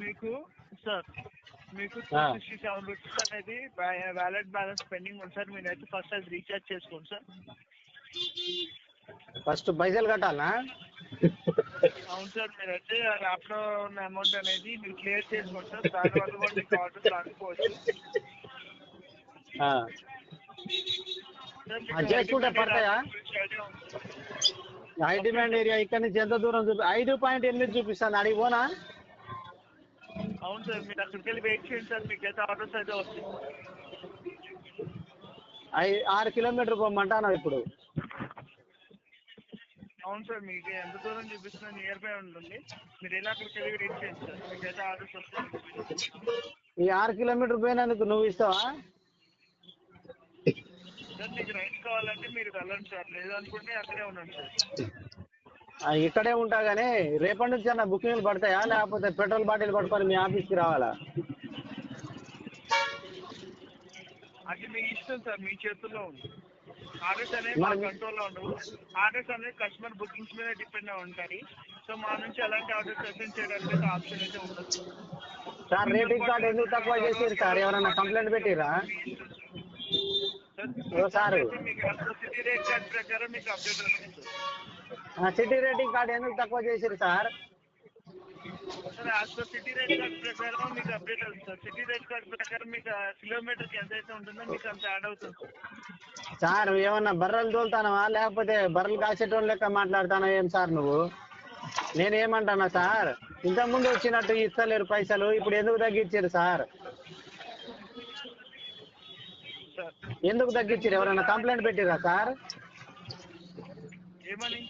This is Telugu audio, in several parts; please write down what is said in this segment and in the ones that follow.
మీకు సార్ మీకు. సిక్స్టీ సెవెన్ రూపీస్ అనేది వ్యాలెట్ బ్యాలెన్స్ పెండింగ్ ఉంది సార్ మీరైతే ఫస్ట్ అది రీఛార్జ్ చేసుకోండి సార్ ఫస్ట్ పైసలు కట్టాలనా అవును సార్ మీరైతే యాప్లో ఉన్న అమౌంట్ అనేది మీరు క్లియర్ చేసుకోండి సార్ దానివల్ల కూడా మీకు ఆర్డర్స్ రాకపోవచ్చు. చేసుకుంటే పడతాయా? హై డిమాండ్ ఏరియా ఇక్కడ నుంచి ఎంత దూరం చూపి ఐదు పాయింట్ ఎనిమిది చూపిస్తాను. అడిగి పోనా? అవును సార్ మీరు అక్కడికి వెళ్ళి వెయిట్ చేయండి సార్ మీకు అయితే ఆర్డర్స్ అయితే వస్తాయి ఆరు కిలోమీటర్ పోమంటాను ఇప్పుడు. అవును సార్ మీకు ఎంత దూరం చూపిస్తున్నా నియర్ బై ఉంటుంది. మీరు ఎలా అక్కడికి వెళ్ళి వెయిట్ చేయండి సార్ మీకు అయితే ఆర్డర్స్ వస్తాయి ఈ ఆరు కిలోమీటర్ పోయినందుకు నువ్వు ఇస్తావా? సార్ మీకు రైట్ కావాలంటే మీరు వెళ్ళండి సార్ లేదనుకుంటే అక్కడే ఉండండి సార్. ఇక్కడే ఉంటా కానీ రేపటి నుంచి అన్న బుకింగ్లు పడతాయా? లేకపోతే పెట్రోల్ బాటిల్ పట్టుకొని మీ ఆఫీస్కి రావాలా? అది మీ ఇష్టం సార్ మీ చేతుల్లో ఉంది. ఆర్డర్స్ అనేవి మా మరి- కంట్రోల్లో ఉండవు. ఆర్డర్స్ అనేది కస్టమర్ బుకింగ్స్ మీద డిపెండ్ అయి ఉంటాయి సో మా నుంచి ఎలాంటి ఆర్డర్స్ అటెండ్ చేయడానికి ఆప్షన్ అయితే ఉండదు. సార్ రేటింగ్ కార్డ్ ఎందుకు తక్కువ చేసిరు సార్? ఎవరైనా కంప్లైంట్ పెట్టిరా సారు. మీకు సిటీ రేట్ కార్డ్ ప్రకారం మీకు అప్డేట్ సిటీ రేటింగ్ కార్డ్ ఎందుకు తక్కువ చేసిరు sir? Sir as per city rate card ప్రకారం మీకు అప్డేట్ అవుతుంది సార్ సిటీ రేట్ కార్డ్ ప్రకారం మీకు కిలోమీటర్కి ఎంత అయితే ఉంటుందో మీకు అంత యాడ్ అవుతుంది. సార్ సార్ ఏమన్నా బర్రెలు తోలుతానవా? లేకపోతే బర్రెలు కాసేటోళ్ళు లెక్క మాట్లాడుతానో ఏం సార్ నువ్వు? నేనేమంటానా సార్? ఇంతకుముందు వచ్చినట్టు ఇస్తలేరు పైసలు ఇప్పుడు ఎందుకు తగ్గించారు సార్? ఎందుకు తగ్గించారు ఎవరైనా కంప్లైంట్ పెట్టిరా సార్? ఏమని?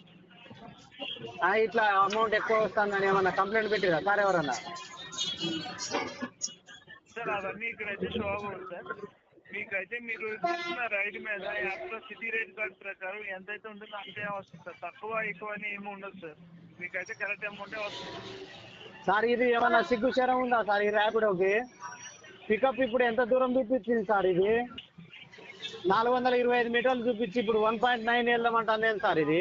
ఇట్లా అమౌంట్ ఎక్కువ వస్తుందని ఏమన్నా కంప్లైంట్ పెట్టిరా? సార్ ఎవరన్నా? సార్ అవన్నీ ఇక్కడైతే అవ్వదు సార్. మీకైతే మీరు చూసిన రైడ్ మీద యాప్లో సిటీ రేట్ కార్డ్ ప్రకారం ఎంతైతే ఉంటుందో అంతే వస్తుంది సార్. తక్కువ ఎక్కువ అని ఏమి ఉండదు సార్. మీకైతే కరెక్ట్ అమౌంటే వస్తుంది. సార్ ఇది ఏమన్నా సిగ్గు శరం ఉందా సార్ ఈ ర్యాపిడోకి పికప్ ఇప్పుడు ఎంత దూరం చూపించింది సార్ ఇది? నాలుగు వందల ఇరవై ఐదు మీటర్లు చూపించి ఇప్పుడు వన్ పాయింట్ నైన్ వెళ్దామంటాను సార్ ఇది?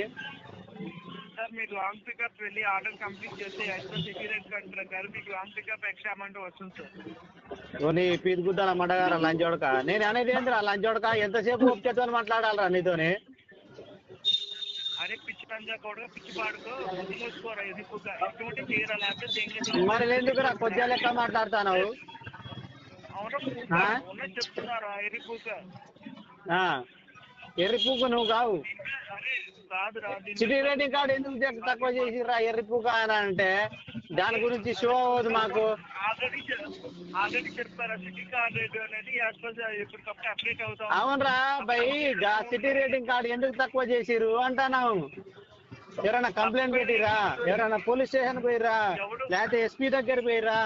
సార్ మీరు లాంగ్ పికప్ వెళ్ళి ఆర్డర్ కంప్లీట్ చేస్తే యాక్చువల్ సిటీ రేట్ కార్డ్ ప్రకారం మీకు లాంగ్ పికప్ ఎక్స్ట్రా అమౌంట్ వస్తుంది సార్. నీ పీది గుద్దాల మడగార లంచోడక? నేను అనేది ఏందిరా లంచోడక? ఎంతసేపు ఒప్పుచేతో మాట్లాడాలరా నీతోని? అరే పిచ్చి పంజా కూడా పిచ్చి పాడుకో ఎక్కువగా ఎటువంటి లేకపోతే మరి ఎందుకురా కొద్దిగా లెక్క మాట్లాడుతాను అవును చెప్తున్నారా ఎరిపూక ఎర్రిపుకు నువ్వు కావు. సిటీ రేటింగ్ కార్డు ఎందుకు తక్కువ చేసిర్రా ఎర్రి పూక అని అంటే దాని గురించి షో అవ్వదు మాకు. సిటీ అవునరా భయ్ సిటీ రేటింగ్ కార్డు ఎందుకు తక్కువ చేసిరు అంటున్నావు. ఎవరైనా కంప్లైంట్ పెట్టిరా ఎవరైనా పోలీస్ స్టేషన్ పోయిరా లేకపోతే ఎస్పీ దగ్గర పోయిరా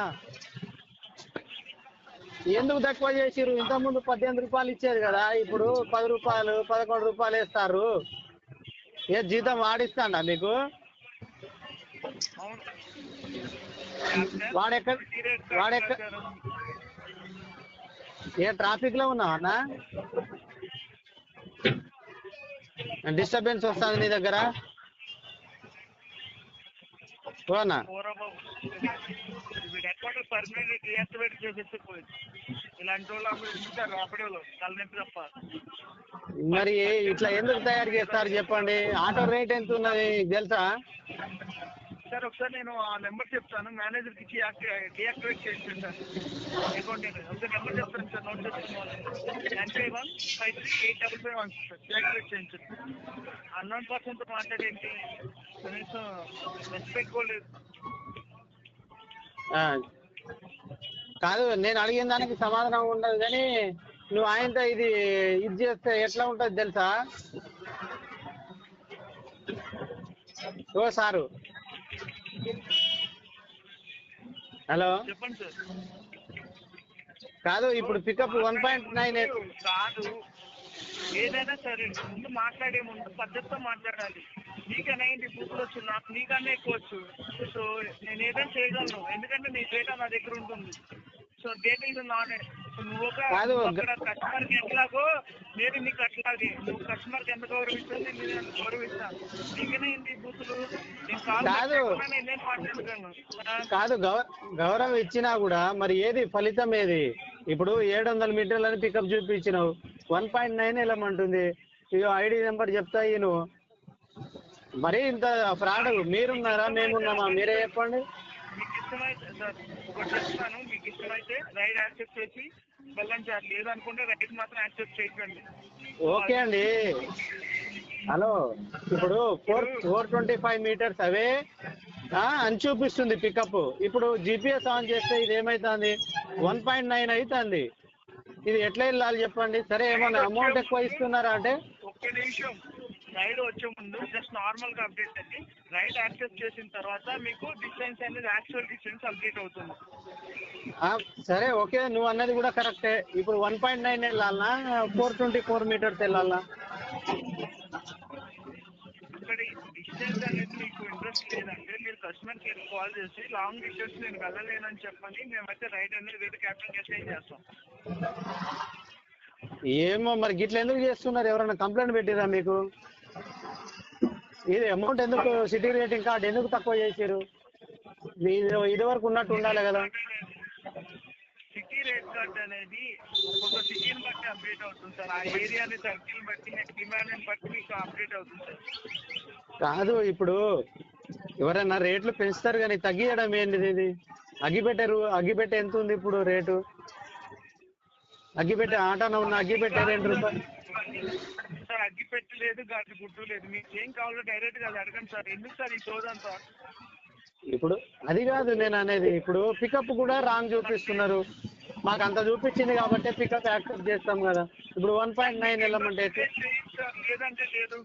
ఎందుకు తక్కువ చేసిరు ఇంత ముందు పద్దెనిమిది రూపాయలు ఇచ్చేది కదా ఇప్పుడు పది రూపాయలు పదకొండు రూపాయలు వేస్తారు. ఏ జీతం వాడిస్తాడా మీకు వాడెక్కడ వాడెక్కడ ఏ ట్రాఫిక్లో ఉన్నావా అన్న? డిస్టర్బెన్స్ వస్తుంది నీ దగ్గర? ఎక్కడ పర్మనెంట్ డియాక్టివేట్ చేసేస్తే పోయింది ఇలాంటి వాళ్ళు అప్పుడు ఇస్తారు రాపిడోలో తలనొప్పి తప్ప. మరి ఇట్లా ఎందుకు తయారు చేస్తారు చెప్పండి? ఆటో రేట్ ఎంత ఉన్నది తెలుసా? సార్ ఒకసారి నేను ఆ నెంబర్ చెప్తాను మేనేజర్కి ఇచ్చి డియాక్టివేట్ చేసి సార్ అకౌంట్ ఒకసారి నెంబర్ చెప్తాను సార్ నోట్ చేసుకోవాలి. Nine five one five three eight double five one sir deactivate చేయించండి అన్నోన్ మాట్లాడేంటి కనీసం రెస్పెక్ట్ కూడా లేదు. ఆ. కాదు నేను అడిగిన దానికి సమాధానం ఉండదు కానీ నువ్వు ఆయనతో ఇది ఇది చేస్తే ఎట్లా ఉంటుంది తెలుసా? ఓ సారు. హలో. చెప్పండి సార్. కాదు ఇప్పుడు పికప్ వన్ పాయింట్ నైన్ కాదు. ఏదైనా సరే ముందు మాట్లాడే ముందు పద్ధతితో మాట్లాడాలి. నీకన్నా ఏంటి బూతులు వచ్చు నాకు నీకన్నా ఎక్కువ వచ్చు. సో నేను ఏదైనా చేయగలను. ఎందుకంటే నీ డేటా నా దగ్గర ఉంటుంది. సో డేటా ఇది నాట్ నువ్వు ఒక కస్టమర్కి ఎట్లాగో నేను నీకు అట్లాగే నువ్వు కస్టమర్కి ఎంత గౌరవిస్తుంది నేను ఎంత గౌరవిస్తాను. నీకనే ఇంటి బూతులు. నేను కాదు. నేను గౌరవం ఇచ్చినా కూడా మరి ఏది ఫలితం ఏది? ఇప్పుడు ఏడు వందల మీటర్లని పికప్ చూపించినావు. వన్ పాయింట్ నైన్ వెళ్ళమంటుంది ఇక ఐడి నెంబర్ చెప్తా నువ్వు మరి ఇంత ఫ్రాడ్ మీరున్నారా? మేమున్నామా? మీరే చెప్పండి. మీకు ఇష్టమైతే సార్ ఒకటి చెప్తాను. మీకు ఇష్టమైతే రైడ్ యాక్సెప్ట్ చేసి వెళ్ళండి లేదనుకుంటే రైడ్ మాత్రం యాక్సెప్ట్ చేయకండి. ఓకే అండి. హలో ఇప్పుడు four four twenty five metres అవే. అని చూపిస్తుంది పికప్. ఇప్పుడు జిపిఎస్ ఆన్ చేస్తే ఇది ఏమైతుంది వన్ పాయింట్ నైన్ అవుతుంది ఇది ఎట్లా వెళ్ళాలి చెప్పండి? సరే ఏమన్నా అమౌంట్ ఎక్కువ ఇస్తున్నారా అంటే? ఒక్క నిమిషం. రైడ్ వచ్చే ముందు జస్ట్ నార్మల్గా అప్డేట్ అండి. రైడ్ యాక్సెప్ట్ చేసిన తర్వాత మీకు డిస్టెన్స్ అనేది యాక్చువల్ డిస్టెన్స్ అప్డేట్ అవుతుంది. ఆ, సరే ఓకే నువ్వు అన్నది కూడా కరెక్టే ఇప్పుడు వన్ పాయింట్ నైన్ వెళ్ళాలనా ఫోర్ ట్వంటీ ఫోర్ మీటర్స్ వెళ్ళాలనా ఇక్కడ డిస్టెన్స్ అనేది మీకు ఇంట్రెస్ట్ లేదంటే మీరు కస్టమర్ కేర్ కాల్ చేసి లాంగ్ డిస్టెన్స్ నేను వెళ్ళలేనని చెప్పండి మేమైతే రైడ్ అనేది వేరే క్యాప్టెన్ అసైన్ చేస్తాం. ఏమో మరి గిట్ల ఎందుకు చేస్తున్నారు? ఎవరైనా కంప్లైంట్ పెట్టిరా మీకు? ఇది అమౌంట్ ఎందుకు? సిటీ రేటింగ్ కార్డ్ ఎందుకు తక్కువ చేసారు ఇది ఇది వరకు ఉన్నట్టు ఉండాలి కదా. సిటీ రేట్ కార్డ్ అనేది ఒక్కొక్క సిటీని బట్టి అప్డేట్ అవుతుంది సార్. ఆ ఏరియాని సర్కిల్ బట్టి డిమాండ్ బట్టి మీకు అప్డేట్ అవుతుంది సార్. కాదు ఇప్పుడు ఎవరైనా రేట్లు పెంచుతారు కానీ తగ్గియడం ఏంటిది ఇది? అగ్గిపెట్టారు అగ్గిపెట్టే ఎంత ఉంది ఇప్పుడు రేటు? అగ్గిపెట్టే ఆటోన ఉన్న అగ్గిపెట్టే రెండు రూపాయలు. పెట్టలేదు గాడి గుడ్డు లేదు. మీకు ఏం కావాలో డైరెక్ట్గా అడగండి సార్. ఎందుకు సార్ ఈ సోదంతా ఇప్పుడు అది కాదు నేను అనేది. ఇప్పుడు పికప్ కూడా రాంగ్ చూపిస్తున్నారు. మాకు అంత చూపించింది కాబట్టి పికప్ యాక్సెప్ట్ చేస్తాం కదా. ఇప్పుడు వన్ పాయింట్ నైన్ వెళ్ళమంటే సార్ లేదంటే లేదు.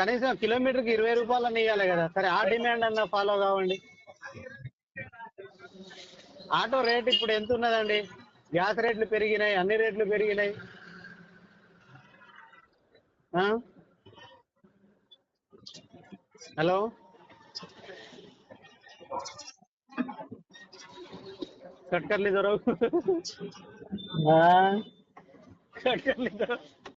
కనీసం కిలోమీటర్కి ఇరవై రూపాయలు ఇవ్వాలి కదా. సరే ఆ డిమాండ్ అన్న ఫాలో కావండి. ఆటో రేట్ ఇప్పుడు ఎంత ఉన్నదండి గ్యాస్ రేట్లు పెరిగినాయి అన్ని రేట్లు పెరిగినాయి ఆ? హలో కట్కర్లి దొరవు కట్కర్లి దొరవు